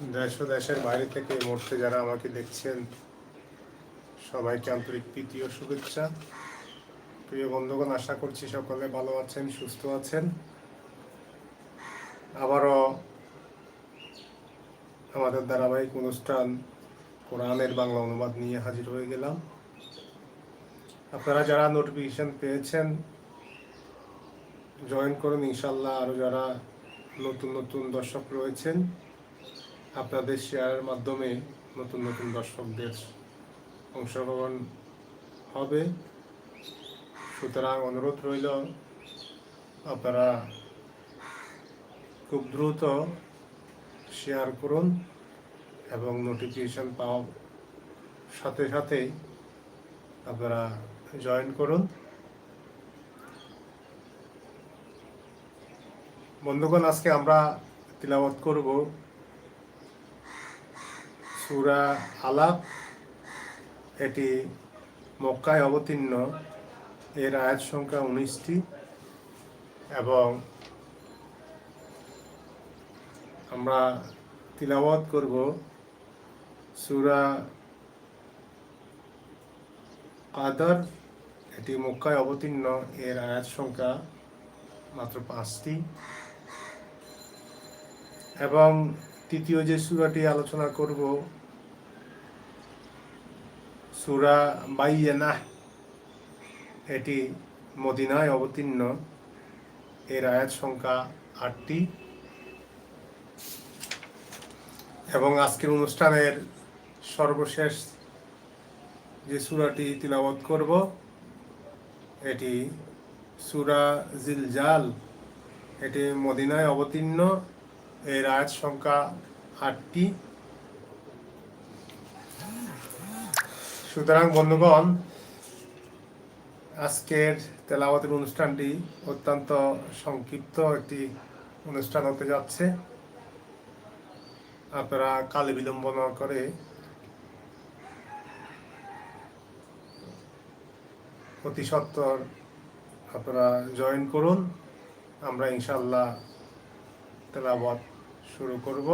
দেশ ও দেশের বাইরে থেকে এই মুহূর্তে যারা আমাকে দেখছেন, সবাইকে আন্তরিক প্রীতি ও শুভেচ্ছা। প্রিয় বন্ধুগণ, আশা করছি সকলে ভালো আছেন, সুস্থ আছেন। আবারও আমাদের ধারাবাহিক অনুষ্ঠান কোরআনের বাংলা অনুবাদ নিয়ে হাজির হয়ে গেলাম। আপনারা যারা নোটিফিকেশন পেয়েছেন জয়েন করুন। ইনশাল্লাহ আরও যারা নতুন নতুন দর্শক রয়েছেন আপনাদের শেয়ারের মাধ্যমে নতুন নতুন দর্শকদের অংশগ্রহণ হবে। সুতরাং অনুরোধ রইল, আপনারা খুব দ্রুত শেয়ার করুন এবং নোটিফিকেশান পাওয়ার সাথে সাথেই আপনারা জয়েন করুন। বন্ধুগণ, আজকে আমরা তিলাবত করব সুরা আলাপ এটি মক্কায় অবতীর্ণ। এর আয়াত সংখ্যা উনিশটি এবং আমরা তিলাবত করব সুরা কাদার, এটি মক্কায় অবতীর্ণ। এর আয়াত সংখ্যা মাত্র পাঁচটি এবং তৃতীয় যে সুরাটি আলোচনা করব, সুরা বাইয়ানা, এটি মদিনায় অবতীর্ণ। এর আয়াত সংখ্যা আটটি। এবং আজকের অনুষ্ঠানের সর্বশেষ যে সুরাটি তিলাবত করব, এটি সুরা জিলজাল, এটি মদিনায় অবতীর্ণ। এর আয়াত সংখ্যা আটটি। সুতরাং বন্ধুগণ, আজকের তেলাওয়াতের অনুষ্ঠানটি অত্যন্ত সংক্ষিপ্ত একটি অনুষ্ঠান হতে যাচ্ছে। আপনারা কালে বিলম্ব না করে অতি সত্বর আপনারা জয়েন করুন। আমরা ইনশাল্লাহ তেলাওয়াত শুরু করব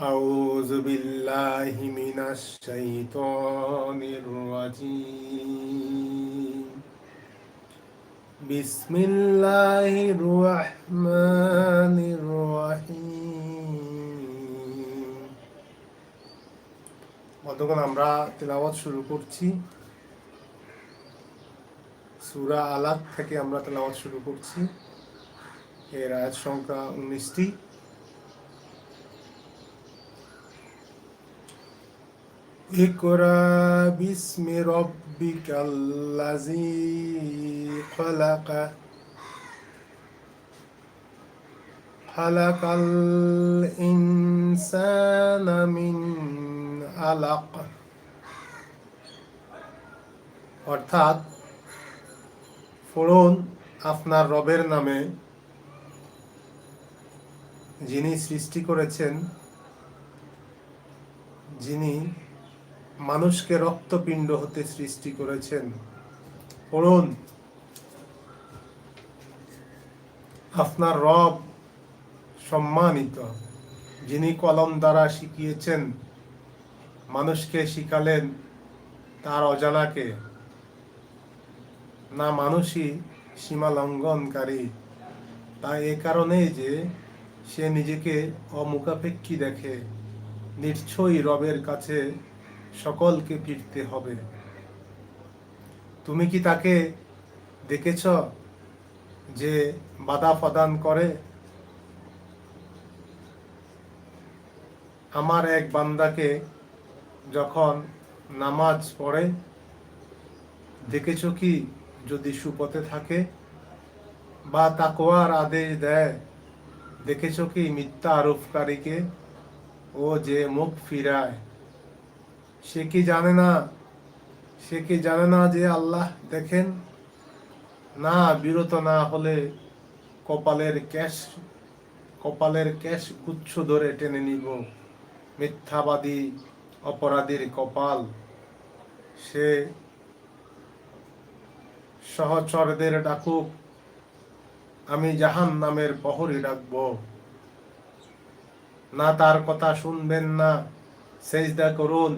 أعوذ بالله من الشيطان الرجيم بسم الله الرحمن الرحيم বন্ধুগণ আমরা তেলাওয়াত শুরু করছি সুরা আলাদ থেকে আমরা তেলাওয়াত শুরু করছি এর আয়াত সংখ্যা উনিশটি اقرأ باسم ربك الذي خلق خلق الإنسان من علق অর্থাৎ ফোড়ন আপনার রবের নামে, যিনি সৃষ্টি করেছেন, যিনি মানুষকে রক্তপিণ্ড হতে সৃষ্টি করেছেন। পড়ুন, আপনার রব সম্মানিত, যিনি কলম দ্বারা শিখিয়েছেন, মানুষকে শিখালেন তার অজানাকে। না মানুষই সীমা লঙ্ঘনকারী। তা এ কারণেই যে সে নিজেকে অমুখাপেক্ষী দেখে, নিশ্চয়ই রবের কাছে সকলকে ফিরতে হবে। তুমি কি তাকে দেখেছ যে বাধা প্রদান করে? আমার এক বান্দাকে যখন নামাজ পড়ে, দেখেছ কি যদি সুপথে থাকে বা তাকোয়ার আদেশ দেয়, দেখেছ কি মিথ্যা আরোপকারীকে? ও যে মুখ ফিরায়, সে কি জানে না? সে কি জানে না যে আল্লাহ দেখেন? না, বিরত না হলে কপালের ক্যাশ কপালের ক্যাশ গুচ্ছ ধরে টেনে নিব। মিথ্যাবাদী অপরাধীর কপাল, সে সহচরদের ডাকুক, আমি জাহান নামের প্রহরী রাখব না তার কথা শুনবেন না, সেজদা করুন,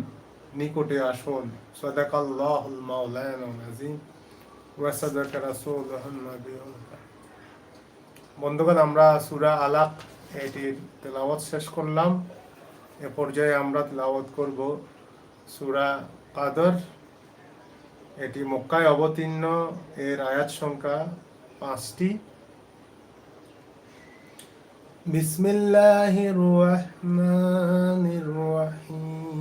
নিকটে আসুন। সদাকাল্লাহুল বন্ধুগণ, আমরা সূরা আলাক এটির তেলাওয়াত শেষ করলাম। এ পর্যায়ে আমরা তেলাওয়াত করব সূরা কাদর। এটি মক্কায় অবতীর্ণ, এর আয়াত সংখ্যা পাঁচটি। বিসমিল্লাহির রহমানির রহিম।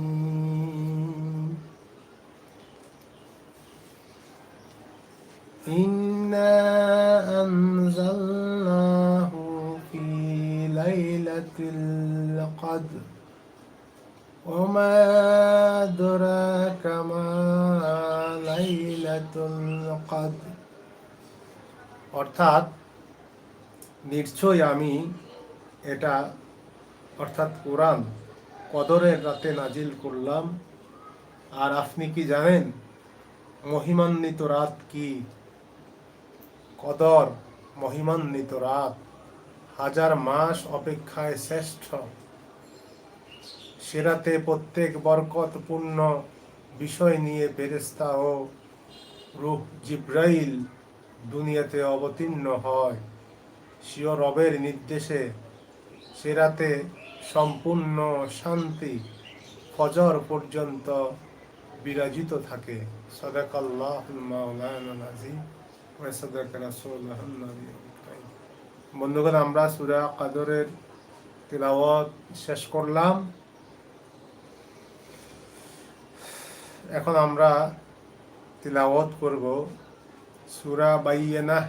ইন্না আনজালনাহু ফি লাইলাতিল কদর। ওয়া মা অর্থাৎ নিশ্চয় আমি এটা, অর্থাৎ কোরআন কদরের রাতে নাজিল করলাম। আর আপনি কি জানেন, মহিমান্বিত রাত কি? কদর, মহিমান্বিত রাত হাজার মাস অপেক্ষায় শ্রেষ্ঠ। সেরাতে প্রত্যেক বরকতপূর্ণ বিষয় নিয়ে বেরেস্তা ও রূহ জিব্রাইল দুনিয়াতে অবতীর্ণ হয়। সিও রবের নির্দেশে সেরাতে সম্পূর্ণ শান্তি ফজর পর্যন্ত বিরাজিত থাকে। বন্ধুগণ, আমরা সূরা কদরের তেলাওয়াত শেষ করলাম। এখন আমরা তিলাওয়াত করব। সূরা বাইয়ানা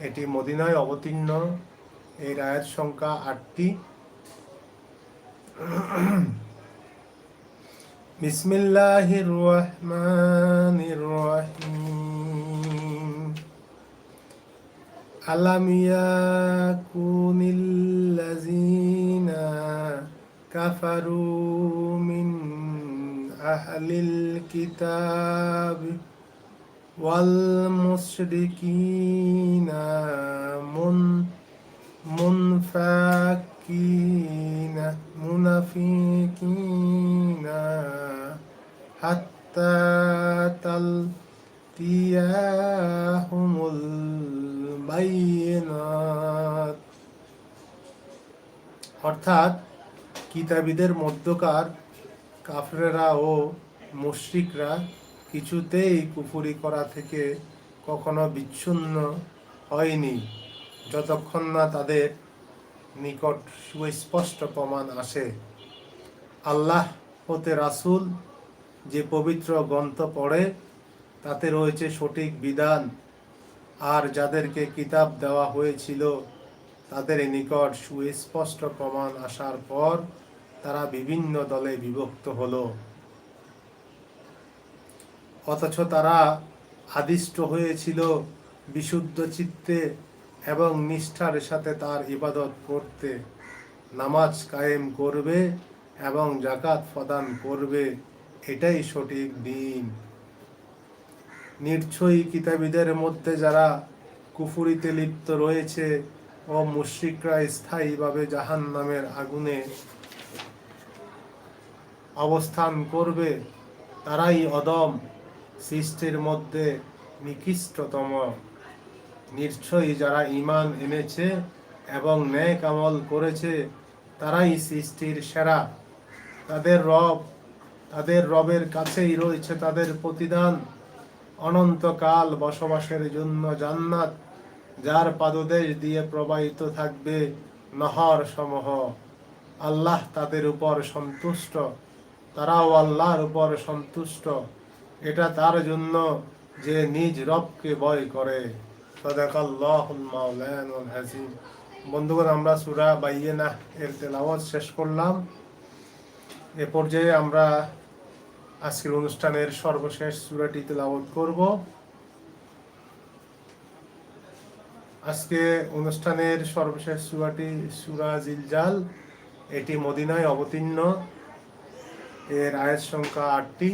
এটি মদিনায় অবতীর্ণ। এর আয়াত সংখ্যা আটটি। বিসমিল্লাহির রহমানির রহিম। আলাম কাফারু মিন আহলিল কিতাবি والمشركين من منفكين منافقين حتى تلتياهم البينات অর্থাৎ কিতাবীদের মধ্যকার কাফরেরা ও মুশরিকরা কিছুতেই কুফুরি করা থেকে কখনো বিচ্ছিন্ন হয়নি, যতক্ষণ না তাদের নিকট সুস্পষ্ট প্রমাণ আসে। আল্লাহ হতে রাসূল যে পবিত্র গ্রন্থ পড়ে, তাতে রয়েছে সঠিক বিধান। আর যাদেরকে কিতাব দেওয়া হয়েছিল, তাদের নিকট সুস্পষ্ট প্রমাণ আসার পর তারা বিভিন্ন দলে বিভক্ত হলো। অথচ তারা আদিষ্ট হয়েছিল বিশুদ্ধ চিত্তে এবং নিষ্ঠার সাথে তার ইবাদত করতে। নামাজ কায়েম করবে এবং জাকাত প্রদান করবে, এটাই সঠিক দিন। নির্ছয়ী কিতাবীদের মধ্যে যারা কুফুরিতে লিপ্ত রয়েছে ও মুশ্রিকরা স্থায়ীভাবে জাহান নামের আগুনে অবস্থান করবে, তারাই অদম, সৃষ্টির মধ্যে নিকৃষ্টতম। নিশ্চয়ই যারা ইমান এনেছে এবং ন্যায় কামল করেছে, তারাই সৃষ্টির সেরা। তাদের রব, তাদের রবের কাছেই রয়েছে তাদের প্রতিদান। অনন্তকাল বসবাসের জন্য জান্নাত, যার পাদদেশ দিয়ে প্রবাহিত থাকবে নহর সমূহ আল্লাহ তাদের উপর সন্তুষ্ট। তারাও আল্লাহর উপর সন্তুষ্ট। এটা তার জন্য যে নিজ রবকে ভয় করে। বন্ধুগণ, আমরা সূরা বাইয়িনা এর তেলাওয়াত শেষ করলাম। এ পর্যায়ে আমরা আজকের অনুষ্ঠানের সর্বশেষ সূরাটি তেলাওয়াত করব। আজকে অনুষ্ঠানের সর্বশেষ সূরাটি সূরা জিলজাল। এটি মদিনায় অবতীর্ণ। এর আয়াত সংখ্যা আটটি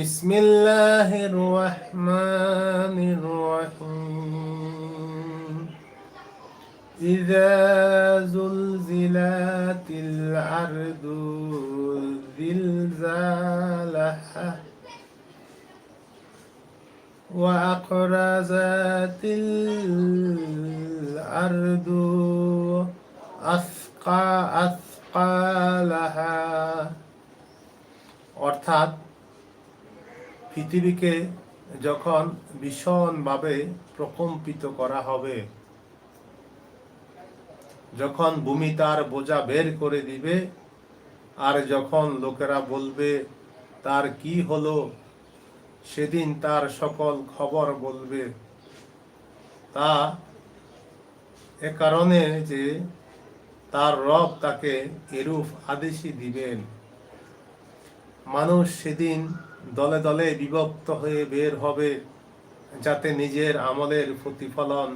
بسم الله الرحمن الرحيم. إذا زلزلت الأرض زلزالها وأقرزت الأرض أثقى أثقالها অর্থাৎ পৃথিবীকে যখন ভীষণভাবে প্রকম্পিত করা হবে যখন ভূমি তার বোঝা বের করে দিবে আর যখন লোকেরা বলবে তার কি হলো সেদিন তার সকল খবর বলবে। তা এ কারণে যে তার রব তাকে এরূপ আদেশই দিবেন। মানুষ সেদিন দলে দলে বিভক্ত হয়ে বের হবে, যাতে নিজের আমলের প্রতিফলন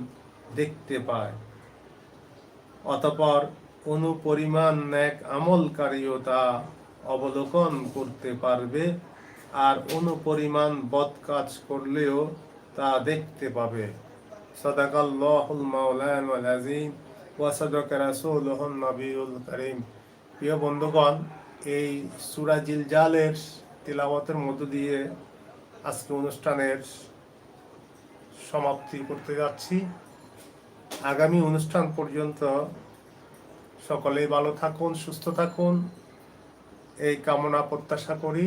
দেখতে পায়। অতপর অনুপরিমাণ ন্যাক আমলকারীও তা অবলোকন করতে পারবে। আর অনুপরিমাণ বদ কাজ করলেও তা দেখতে পাবে। সদাকাল্লাহুল মাওলানাল আযীম ওয়া সাদাকা রাসূলুহুন নবিয়ুল কারীম। প্রিয় বন্ধুগণ, এই সূরা জিলজালের তিলাওয়াতের মধ্য দিয়ে আজকে অনুষ্ঠানের সমাপ্তি করতে যাচ্ছি। আগামী অনুষ্ঠান পর্যন্ত সকলেই ভালো থাকুন, সুস্থ থাকুন। এই কামনা প্রত্যাশা করি।